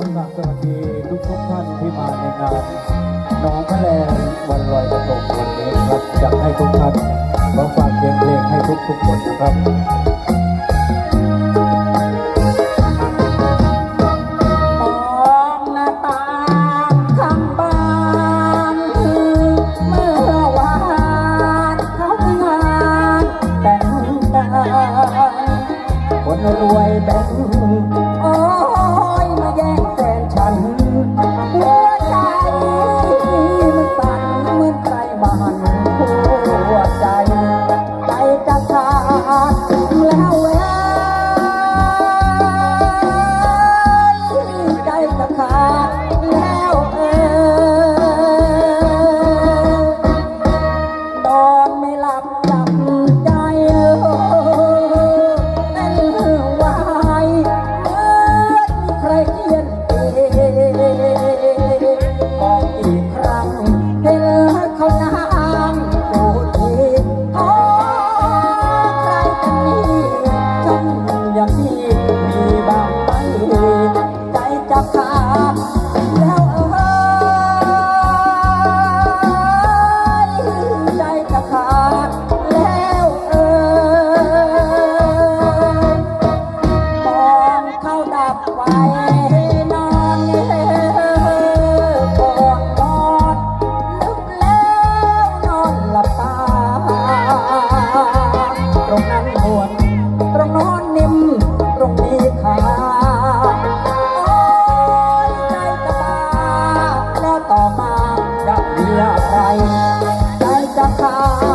กราบสวัสดีทุกทุกๆท่านที่มาในงานน้องแมลงวันลอยกระทงวันนี้ครับอยากให้ทุกท่านมาฟังเสียงเพลงให้ทุกทุกๆคนนะครับมองหน้าต่า i কথা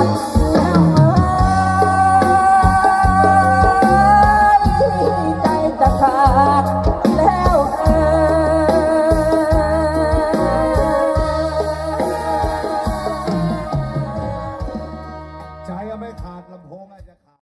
Bye.